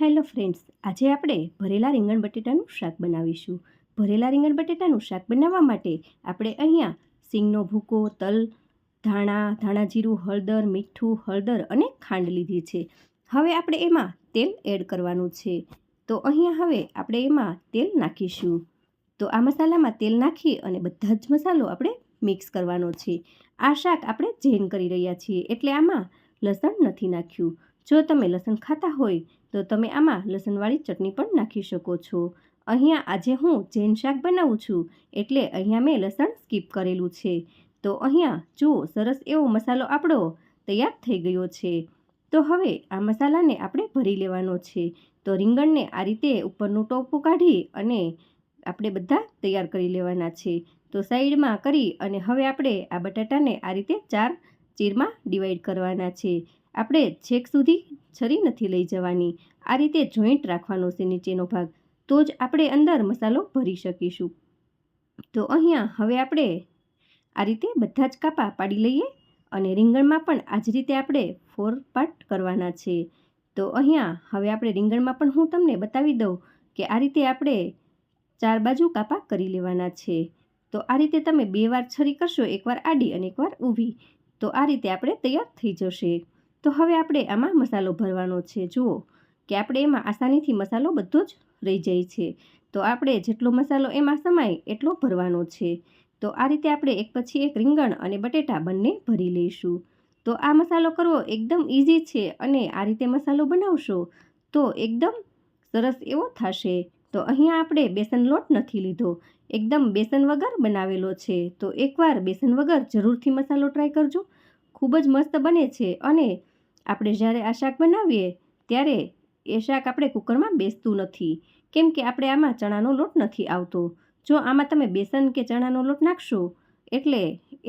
Hello friends, આજે આપણે ભરેલા રીંગણ બટેટાનું શાક બનાવીશું. ભરેલા રીંગણ બટેટાનું શાક બનાવવા માટે આપણે અહીંયા સિંગનો ભૂકો, તલ, ધાણા ધાણા જીરું, હળદર, મીઠું, હળદર અને ખાંડ લીધી છે. હવે આપણે એમાં તેલ એડ કરવાનું છે. તો અહીંયા હવે આપણે એમાં તેલ નાખીશું. તો આ મસાલામાં તેલ નાખી અને બધા જ મસાલો આપણે મિક્સ કરવાનો છે. આ શાક આપણે જૈન કરી રહ્યા છીએ એટલે આમાં લસણ નથી નાખ્યું. જો તમે લસણ ખાતા હોય, તો તમે આમાં લસણવાળી ચટણી પણ નાખી શકો છો. અહીંયા આજે હું જૈન શાક બનાવું છું, એટલે અહીંયા મેં લસણ સ્કીપ કરેલું છે. તો અહીંયા જુઓ, સરસ એવો મસાલો આપણો તૈયાર થઈ ગયો છે. તો હવે આ મસાલાને આપણે ભરી લેવાનો છે. તો રીંગણને આ રીતે ઉપરનું ટોપું કાઢી અને આપણે બધા તૈયાર કરી લેવાના છે. તો સાઈડમાં કરી અને હવે આપણે આ બટાટાને આ રીતે ચાર ચીરમાં ડિવાઈડ કરવાના છે. આપણે છેક સુધી છરી નથી લઈ જવાની. આ રીતે જોઈન્ટ રાખવાનો છે નીચેનો ભાગ. તો જ આપણે અંદર મસાલો ભરી શકીશું. તો અહીંયા હવે આપણે આ રીતે બધા જ કાપા પાડી લઈએ અને રીંગણમાં પણ આ જ રીતે આપણે ફોર પાર્ટ કરવાના છે. તો અહીંયા હવે આપણે રીંગણમાં પણ હું તમને બતાવી દઉં કે આ રીતે આપણે ચાર બાજુ કાપા કરી લેવાના છે. તો આ રીતે તમે બે વાર છરી કરશો એકવાર આડી અને એકવાર ઊભી. તો આ રીતે આપણે તૈયાર થઈ જશે. તો હવે આપણે આમાં મસાલો ભરવાનો છે. જુઓ કે આપણે એમાં આસાનીથી મસાલો બધો જ રહી જાય છે. તો આપણે જેટલો મસાલો એમાં સમાય એટલો ભરવાનો છે. તો આ રીતે આપણે એક પછી એક રીંગણ અને બટેટા બંને ભરી લઈશું. તો આ મસાલો કરવો એકદમ ઇઝી છે અને આ રીતે મસાલો બનાવશો તો એકદમ સરસ એવો થશે. તો અહીંયા આપણે બેસન લોટ નથી લીધો. એકદમ બેસન વગર બનાવેલો છે. તો એકવાર બેસન વગર જરૂરથી મસાલો ટ્રાય કરજો. ખૂબ જ મસ્ત બને છે અને આપણે જ્યારે આ શાક બનાવીએ, ત્યારે એ શાક આપણે કુકરમાં બેસતું નથી. કેમ કે આપણે આમાં ચણાનો લોટ નથી આવતો. જો આમાં તમે બેસન કે ચણાનો લોટ નાખશો, એટલે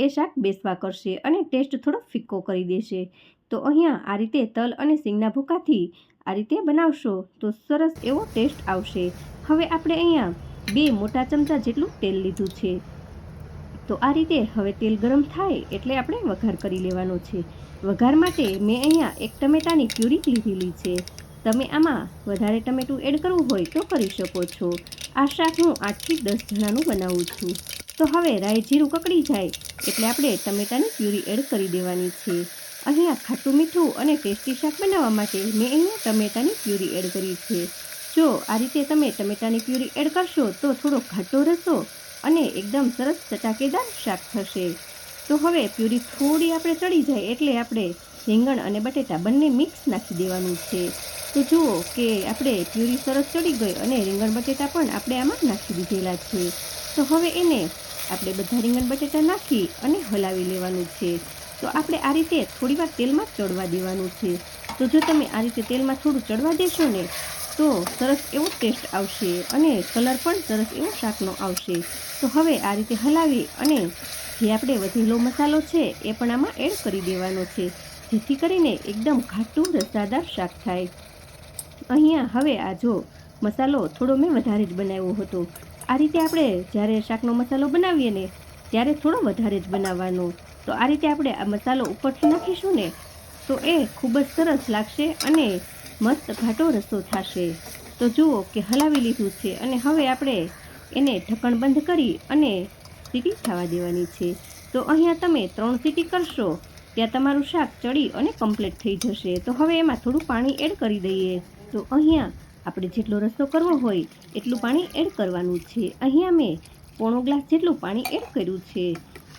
એ શાક બેસવા કરશે અને ટેસ્ટ થોડો ફિક્કો કરી દેશે. તો અહીંયા આ રીતે તલ અને સિંગના ભૂકાથી આ રીતે બનાવશો, તો સરસ એવો ટેસ્ટ આવશે. હવે આપણે અહીંયા બે મોટા ચમચા જેટલું તેલ લીધું છે. તો આ રીતે હવે તેલ ગરમ થાય એટલે આપણે વઘાર કરી લેવાનો છે. વઘાર માટે મેં અહીંયા એક ટમેટાની પ્યુરી લીધેલી છે. તમે આમાં વધારે ટમેટું એડ કરવું હોય તો કરી શકો છો. આ શાક હું આઠથી દસ જણાનું બનાવું છું. તો હવે રાઈ જીરું કકડી જાય એટલે આપણે ટમેટાની પ્યુરી એડ કરી દેવાની છે. અહીંયા ખાટું મીઠું અને ટેસ્ટી શાક બનાવવા માટે મેં અહીંયા ટમેટાની પ્યુરી એડ કરી છે. જો આ રીતે તમે ટમેટાની પ્યુરી એડ કરશો તો થોડો ઘાટો રહેશો અને એકદમ સરસ ચટાકેદાર શાક થશે. તો હવે પ્યુરી થોડી આપણે ચડી જાય એટલે આપણે રીંગણ અને બટેટા બંને મિક્સ નાખી દેવાનું છે. તો જુઓ કે આપણે પ્યુરી સરસ ચડી ગઈ અને રીંગણ બટેટા પણ આપણે આમાં નાખી દીધેલા છે. તો હવે એને આપણે બધા રીંગણ બટેટા નાખી અને હલાવી લેવાનું છે. તો આપણે આ રીતે થોડીવાર તેલમાં ચડવા દેવાનું છે. તો જો તમે આ રીતે તેલમાં થોડું ચડવા દેશો ને તો સરસ એવો ટેસ્ટ આવશે અને કલર પણ સરસ એવો શાકનો આવશે. તો હવે આ રીતે હલાવી અને જે આપણે વધેલો મસાલો છે એ પણ આમાં એડ કરી દેવાનો છે. જેથી કરીને એકદમ ઘાટું રસાદાર શાક થાય. અહીંયા હવે આ જો મસાલો થોડો મેં વધારે જ બનાવ્યો હતો. આ રીતે આપણે જ્યારે શાકનો મસાલો બનાવીએ ને ત્યારે થોડો વધારે જ બનાવવાનો. તો આ રીતે આપણે આ મસાલો ઉપરથી નાખીશું ને તો એ ખૂબ જ સરસ લાગશે અને મસ્ત ઘાટો રસ્તો થશે. તો જુઓ કે હલાવી લીધું છે અને હવે આપણે એને ઢક્કણ બંધ કરી અને સીટી થવા દેવાની છે. તો અહીંયા તમે ત્રણ સીટી કરશો, ત્યાં તમારું શાક ચડી અને કમ્પ્લીટ થઈ જશે. તો હવે એમાં થોડું પાણી એડ કરી દઈએ. તો અહીંયા આપણે જેટલો રસ્તો કરવો હોય એટલું પાણી એડ કરવાનું છે. અહીંયા મેં પોણો ગ્લાસ જેટલું પાણી એડ કર્યું છે.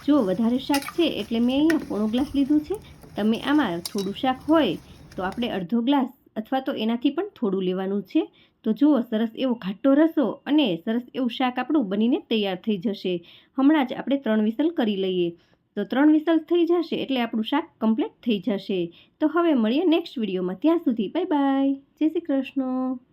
જો વધારે શાક છે એટલે મેં અહીંયા પોણો ગ્લાસ લીધું છે. તમે આમાં થોડું શાક હોય તો આપણે અડધો ગ્લાસ અથવા તો એનાથી પણ થોડું લેવાનું છે. તો જુઓ, સરસ એવો ઘાટો રસો અને સરસ એવું શાક આપણું બનીને તૈયાર થઈ જશે. હમણાં જ આપણે ત્રણ વિસલ કરી લઈએ. તો ત્રણ વિસલ થઈ જશે એટલે આપણું શાક કમ્પ્લીટ થઈ જશે. તો હવે મળીએ નેક્સ્ટ વિડીયોમાં. ત્યાં સુધી બાય બાય. જય શ્રી કૃષ્ણ.